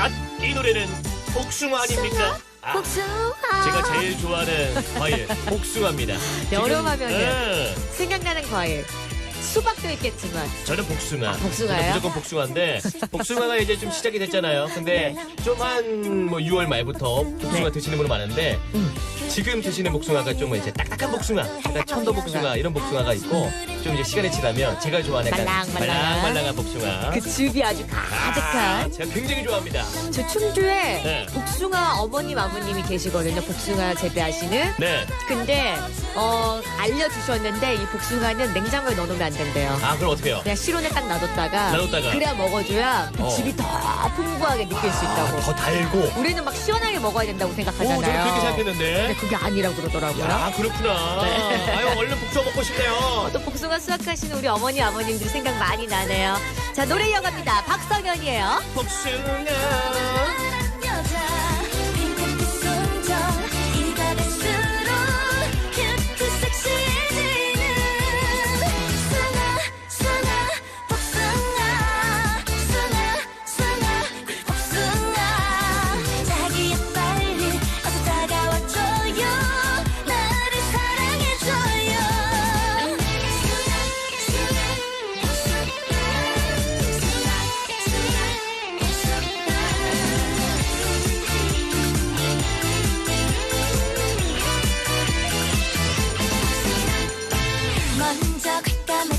아, 이 노래는 복숭아 아닙니까? 아, 복숭아. 제가 제일 좋아하는 과일 복숭아입니다. 여름하면은. 지금, 예, 생각나는 과일. 수박도 있겠지만. 저는 복숭아. 복숭아요? 저는 무조건 복숭아인데 복숭아가 이제 좀 시작이 됐잖아요. 근데 좀 한 뭐 6월 말부터 복숭아 드시는 분은 많은데 지금 드시는 복숭아가 좀 이제 딱딱한 복숭아, 약간 천도 복숭아 이런 복숭아가 있고 좀 이제 시간이 지나면 제가 좋아하는 약간 말랑말랑한. 말랑말랑한 복숭아. 그 즙이 아주 아, 가득한. 제가 굉장히 좋아합니다. 저 충주에 네. 복숭아 어머님 아버님이 계시거든요. 복숭아 재배하시는. 네. 근데 어 알려주셨는데 이 복숭아는 냉장고에 넣어놓으면 안 된대요. 아 그럼 어떻게 해요? 그냥 실온에 딱 놔뒀다가 놔뒀다가. 그래야 먹어줘야 그 어. 즙이 더 풍부하게 느낄 수 있다고. 더 달고. 우리는 막 시원하게 먹어야 된다고 오, 생각하잖아요. 저는 그렇게 근데 생각했는데. 그게 아니라고 그러더라고요. 야, 그렇구나. 네. 아유, 얼른 복숭아 먹고 싶네요. 또 복숭아 수확하시는 우리 어머니 아버님들 생각 많이 나네요. 자 노래 이어갑니다. 박성현이에요. 복숭아. 먼저 가